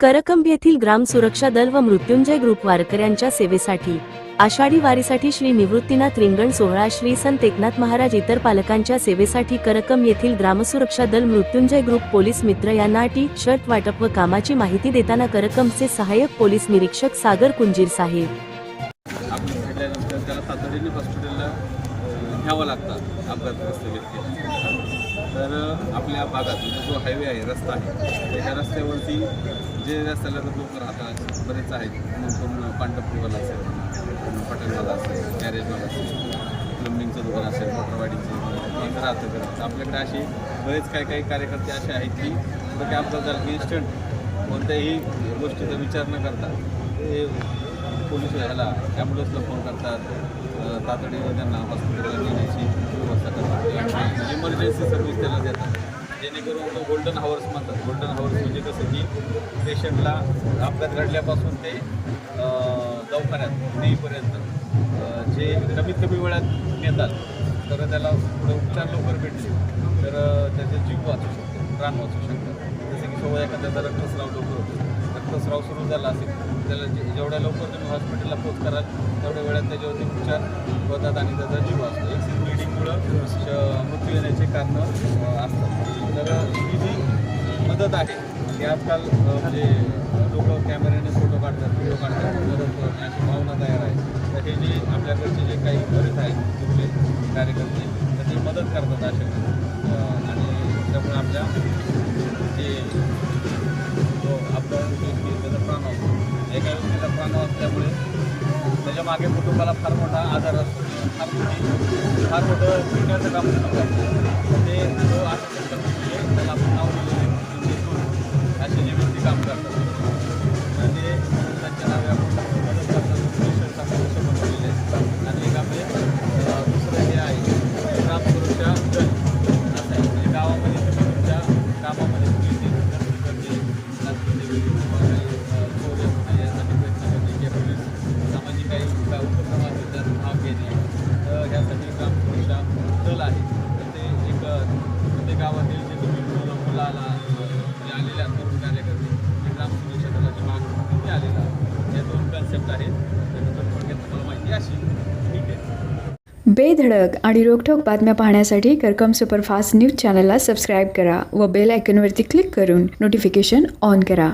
करकंब येथील ग्राम सुरक्षा दल व मृत्युंजय ग्रुप वारकऱ्यांच्या सेवेसाठी आषाढी वारीसाठी श्री निवृत्तीनाथ रिंगण सोहळा श्री संत एकनाथ महाराज इतर पालकांच्या सेवेसाठी करकम येथील ग्रामसुरक्षा दल मृत्युंजय ग्रुप पोलीस मित्र यांना टी शर्ट वाटप व कामाची माहिती देताना करकमचे सहाय्यक पोलीस निरीक्षक सागर कुंजीर साहेब घ्यावं लागतं अपघातग्रस्त व्यक्ती. तर आपल्या भागात म्हणजे जो हायवे आहे रस्ता आहे त्या रस्त्यावरती जे रस्त्याला लोक राहतात बरेच आहेत म्हणून पांढरपूरवाला असेल पटेलवाला असेल गॅरेजवाला असेल प्लंबिंगचं दुकान असेल मोटरवाडीचं एक राहतं करत आपल्याकडे असे बरेच काही काही कार्यकर्ते असे आहेत की जर काय अपघात झाला की इन्स्टंट कोणत्याही गोष्टीचा विचार न करता ते पोलीस ह्याला ॲम्ब्युलन्सला फोन करतात. अ, तातडीने त्यांना हॉस्पिटलला नेण्याची व्यवस्था करतात. म्हणजे इमर्जन्सी सर्व्हिस त्याला देतात. जेणेकरून तो गोल्डन हावर्स म्हणतात. गोल्डन हावर्स म्हणजे कसं की पेशंटला अपघात घडल्यापासून ते दवाखान्यात नेईपर्यंत जे कमीत कमी वेळात नेतात तर त्याला पुढे उपचार लवकर भेटले तर अ, त्याचे जीव वाचू शकतो प्राण वाचू शकतात. जसं की सोबत एखाद्याचा रक्तस्राव लवकर होतो. रक्तस्राव सुरू झाला असेल. त्याला जे- जेवढ्या लवकर तुम्ही हॉस्पिटलला पोच कराल तेवढ्या वेळात त्याच्यावरती उपचार होतात आणि त्याचा जीव असतो. एक्सिस ब्लिडिंगमुळं श- मृत्यू येण्याचे कारण असतात. तर ही जी मदत आहे ती आजकाल म्हणजे लोक कॅमेऱ्याने फोटो काढतात व्हिडिओ काढतात मदत करण्याची भावना तयार आहे तर हे जे आपल्याकडचे जे काही बरेच आहेत कुठले कार्यकर्ते तर ते मदत करतात अशा. आणि त्यामुळे आपल्या जे त्याच्यामागे कुटुंबाला फार मोठा आधार असतो. फार मोठी फार मोठं पुण्याचं काम करतो ते जो असं कार्यकर्ते ते ग्राम सुरक्षा दलाची भाग म्हणून तिथे आलेला आहे. या दोन कन्सेप्ट आहेत. त्यानंतर थोडक्यात तुम्हाला माहिती अशी ठीक आहे. बेधडक आणि रोखठोक बातम्या पाहण्यासाठी करकम सुपरफास्ट न्यूज चॅनलला सबस्क्राईब करा व बेल आयकॉनवरती क्लिक करून नोटिफिकेशन ऑन करा.